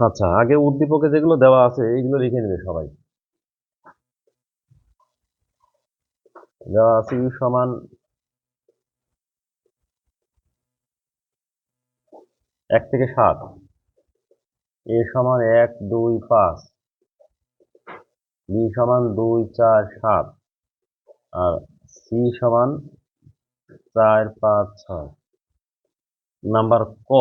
আচ্ছা আগে উদ্দীপকে যেগুলো দেওয়া আছে, এইগুলো লিখে নেবে সবাই। দেওয়া আছে সমান এক থেকে সাত। এ সমান এক, দুই, পাঁচ। বি সমান দুই, চার, সাত। আর সি সমান চার, পাঁচ, ছয়। নাম্বার ক।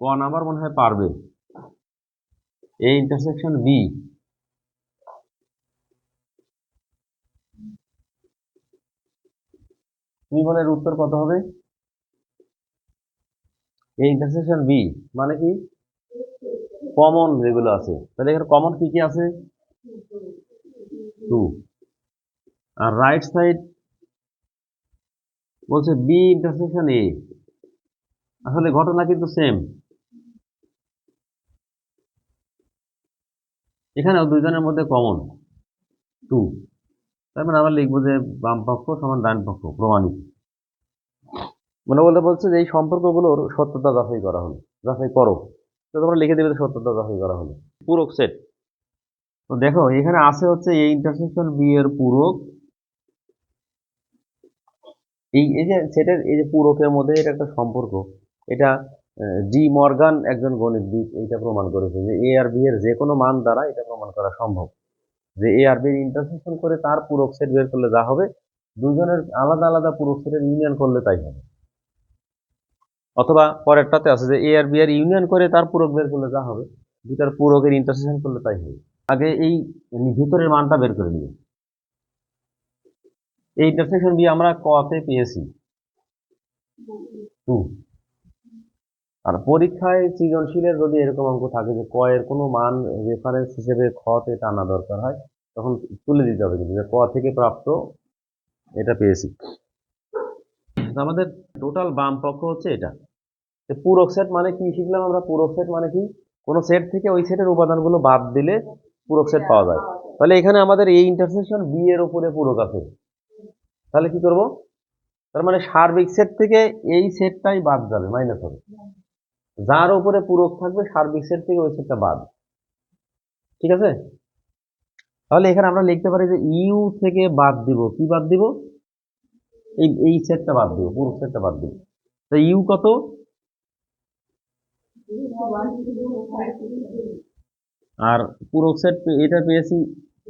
ক নাম্বার মনে হয় পারবে। এই ইন্টারসেকশন বি এর উত্তর কত হবে? এই ইন্টারসেকশন বি মানে কি? কমন যেগুলো আছে। তাহলে এখানে কমন কি কি আছে? টু আর রাইট সাইড বলছে বি ইন্টারসেকশন এ আসলে ঘটনা কিন্তু সেম এখানেও দুইজনের মধ্যে কমন টু তার মানে আমরা লিখব যে বাম পক্ষ সমান ডান পক্ষ প্রমাণিত। মানে বলতে বলছে যে এই সম্পর্কগুলোর সত্যতা যাচাই করা হলো যাচাই করো। তো তোমরা লিখে দেবে সত্যতা যাচাই করা হলো। পূরক সেট তো দেখো এখানে আছে হচ্ছে এই ইন্টারসেকশন বি এর পূরক। এই এই যে সেটের এই যে পূরকের মধ্যে এটা একটা সম্পর্ক এটা জি মর্গান একজন গণিতবিদ এইটা প্রমাণ করেছে যে এ আর বি এর যে কোনো মান দ্বারা এটা প্রমাণ করা সম্ভব। যে এ আর বি এর ইন্টারসেকশন করে তার পূরক সেট বের করলে যা হবে দুজনের আলাদা আলাদা পূরক সেটের ইউনিয়ন করলে তাই হবে। অথবা পরেরটাতে আছে যে এ আর বি এর ইউনিয়ন করে তার পূরক বের করলে যা হবে দুটার পূরকের ইন্টারসেকশন করলে তাই হবে। আগে এই ভিতরের মানটা বের করে নিবে এই ইন্টারসেকশন বি আমরা কতে পেয়েছি। টু। আর পরীক্ষায় সৃজনশীলের যদি এরকম অঙ্ক থাকে যে ক এর কোনো মান রেফারেন্স হিসেবে খতে টানা দরকার হয়, তখন তুলে দিতে হবে কিন্তু যে ক থেকে প্রাপ্ত এটা পেয়েছি। আমাদের টোটাল বাম পক্ষ হচ্ছে এটা। তো পূরক সেট মানে কি শিখলাম আমরা? পূরক সেট মানে কি? কোনো সেট থেকে ওই সেটের উপাদানগুলো বাদ দিলে পূরক সেট পাওয়া যায়। তাহলে এখানে আমাদের এই ইন্টারসেকশন বি এর উপরে পূরক আছে। তাহলে কি করব? তার মানে সার্বিক সেট থেকে এই সেটটাই বাদ যাবে মাইনাস হবে। যার উপরে পূরক থাকবে সার্বিক সেট থেকে ওই সেটটা বাদ। ঠিক আছে? তাহলে এখানে আমরা লিখতে পারি যে ইউ থেকে বাদ দিব। কি বাদ দিব? এই এই সেটটা বাদ দিব পুরো সেটটা বাদ দিব। তো ইউ কত? আর পুরো সেট এটা পেয়েছি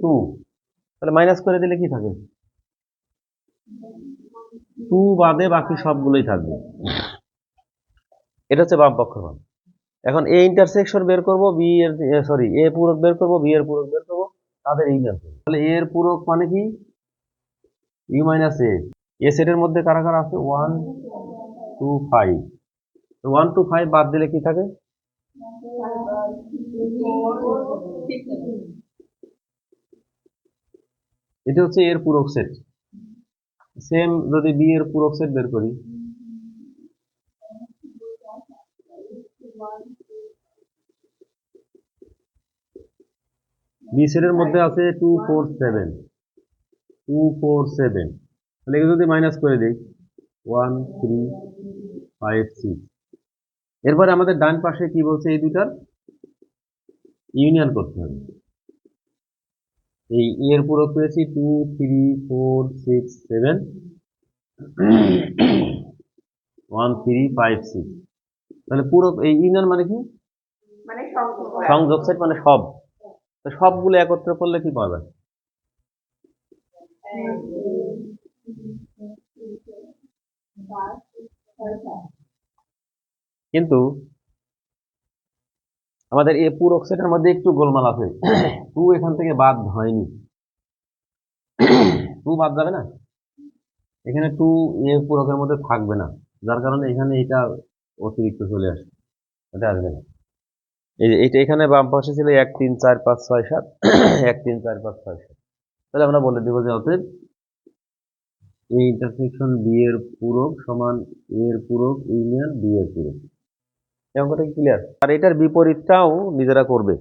টু। তাহলে মাইনাস করে দিলে কি থাকে? টু বাদে বাকি সবগুলোই থাকবে। এটা হচ্ছে বাম পক্ষ মান। এখন এ ইন্টারসেকশন বের করব বি এর সরি এ পূরক বের করব বি এর পূরক বের করব, তাদের ইউনিয়ন তাহলে এ এর পূরক মানে কি? ইউ মাইনাস এ এ সেটের মধ্যে কারা কারা আছে? One two five one two five বাদ দিলে কি থাকে? এটা হচ্ছে এর পূরক সেট সেম যদি বি এর পূরক সেট বের করি। বি সেটের মধ্যে আছে two four seven two four seven তাহলে যদি মাইনাস করে দিই ওয়ান থ্রি ফাইভ সিক্স এরপরে আমাদের ডান পাশে কি বলছে এই দুটার ইউনিয়ন করতে হবে। এই এর পূরক পেয়েছি two three four six seven one three five six তাহলে পুরো এই ইউনিয়ন মানে কি? মানে সংযোগ সেট মানে সব। তো সবগুলো একত্র করলে কি পাওয়া যায়? কিন্তু আমাদের এই পূরক সেটের মধ্যে একটু গোলমাল আছে। টু এখান থেকে বাদ হয়নি। টু বাদ যাবে না? এখানে টু এ পূরকের মধ্যে থাকবে না। যার কারণে এখানে এটা অতিরিক্ত চলে আসে। এটা আসবে না। এই যে, এটা এখানে বাম পাশে ছিল এক তিন চার পাঁচ ছয় সাত। এক তিন চার পাঁচ ছয় সাত। তাহলে আমরা বলে দেবো যে অতএব এই ইন্টারসেকশন বি এর পূরক সমান এ এর পূরক ইউনিয়ন বি এর পূরক। এই অঙ্কটা ক্লিয়ার আর এটার বিপরীতটাও নিজেরা করবে।